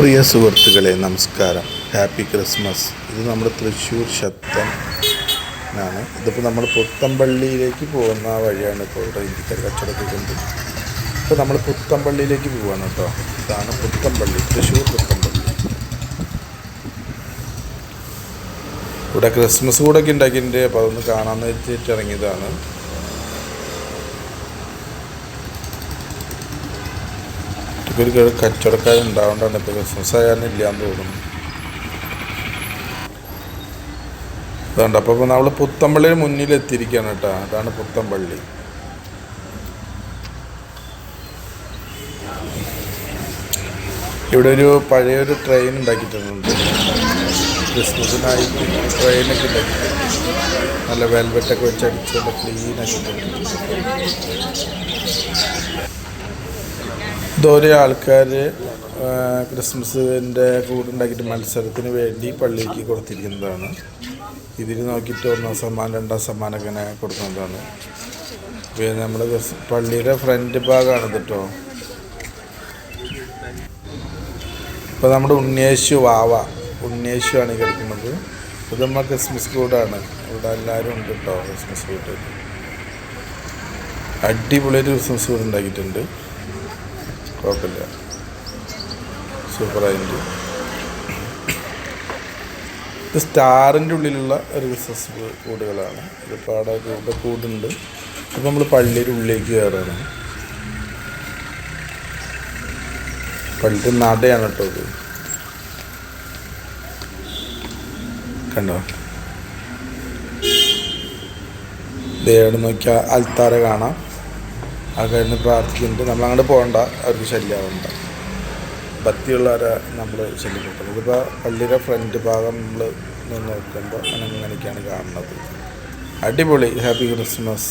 പ്രിയ സുഹൃത്തുക്കളെ നമസ്കാരം. Happy Christmas ഇത് നമ്മുടെ തൃശ്ശൂർ ശബ്ദം ആണ് ഇതിപ്പോൾ നമ്മൾ പുത്തമ്പള്ളിയിലേക്ക് പോകുന്ന വഴിയാണ് ഇപ്പോൾ ഇവിടെ ഇന്ത്യക്കാർ കച്ചവടമൊക്കെ കൊണ്ട്. ഇപ്പോൾ നമ്മൾ പുത്തമ്പള്ളിയിലേക്ക് പോവാണ് കേട്ടോ. ഇതാണ് പുത്തമ്പള്ളി തൃശ്ശൂർ പുത്തമ്പള്ളി. ഇവിടെ ക്രിസ്മസ് കൂടൊക്കെ ഉണ്ടാക്കിയിട്ടുണ്ട്. അപ്പോൾ അതൊന്ന് കാണാമെന്ന് വെച്ചിട്ട് ഇറങ്ങിയതാണ്. ഒരു ക- കച്ചവടക്കാരുണ്ടാവേണ്ടാണ് ഇപ്പോൾ ആയാലില്ല എന്ന് തോന്നുന്നു. അതുകൊണ്ട് അപ്പോൾ ഇപ്പോൾ നമ്മൾ പുത്തമ്പള്ളിയുടെ മുന്നിൽ എത്തിയിരിക്കുകയാണ് കേട്ടോ. അതാണ് പുത്തമ്പള്ളി. ഇവിടെ ഒരു പഴയൊരു ട്രെയിൻ ഉണ്ടാക്കിയിട്ടുണ്ട്. ക്രിസ്മസിനായി ട്രെയിനൊക്കെ ഉണ്ടാക്കിയിട്ടുണ്ട്. നല്ല വെൽവെറ്റൊക്കെ വെച്ച് അടിച്ച് നല്ല ക്ലീൻ ആക്കിയിട്ടുണ്ട്. ഇതോരോ ആൾക്കാർ ക്രിസ്മസിന്റെ കൂടുണ്ടാക്കിയിട്ട് മത്സരത്തിന് വേണ്ടി പള്ളിക്ക് കൊടുത്തിരിക്കുന്നതാണ്. ഇതിൽ നോക്കിയിട്ട് ഒന്നാം സമ്മാനം രണ്ടാം സമ്മാനം ഇങ്ങനെ കൊടുക്കുന്നതാണ്. പിന്നെ നമ്മൾ പള്ളിയുടെ ഫ്രണ്ട് ഭാഗമാണ് കേട്ടോ ഇപ്പോൾ നമ്മുടെ ഉണ്ണിയേശു വാവ ഉണ്ണിയേശു ആണ് കിടക്കുന്നത്. ഇത് നമ്മൾ ക്രിസ്മസ് കൂടാണ്. ഇവിടെ എല്ലാവരും ഉണ്ട് കേട്ടോ ക്രിസ്മസ് കൂട്ട് അടിപൊളി ഒരു ക്രിസ്മസ് കൂട് ഉണ്ടാക്കിയിട്ടുണ്ട്. കുഴപ്പമില്ല. സൂപ്പറായിട്ട് ഇത് സ്റ്റാറിന്റെ ഉള്ളിലുള്ള ഒരു ബിസിനസ് കൂടുകളാണ് ഇതിപ്പോൾ അവിടെ കൂടെ കൂടുണ്ട് ഇപ്പം നമ്മൾ പള്ളിയുടെ ഉള്ളിലേക്ക് കയറാണ് പള്ളിയുടെ നടയാണ് കേട്ടോ ഇത്. കണ്ടോ? ദേവിടെ നോക്കിയാൽ അൽത്താര കാണാം. ആ കഴിഞ്ഞ് പ്രാർത്ഥിക്കുന്നുണ്ട്. നമ്മൾ അങ്ങോട്ട് പോകണ്ട അവർക്ക് ശല്യമാവണ്ട ഭക്തിയുള്ളവരെ നമ്മൾ ശല്യപ്പെട്ടത് ഇതിപ്പോൾ പള്ളിയുടെ ഫ്രണ്ട് ഭാഗം നമ്മൾ നോക്കുമ്പോൾ അങ്ങനെ അങ്ങനെയൊക്കെയാണ് കാണുന്നത്. അടിപൊളി. Happy Christmas.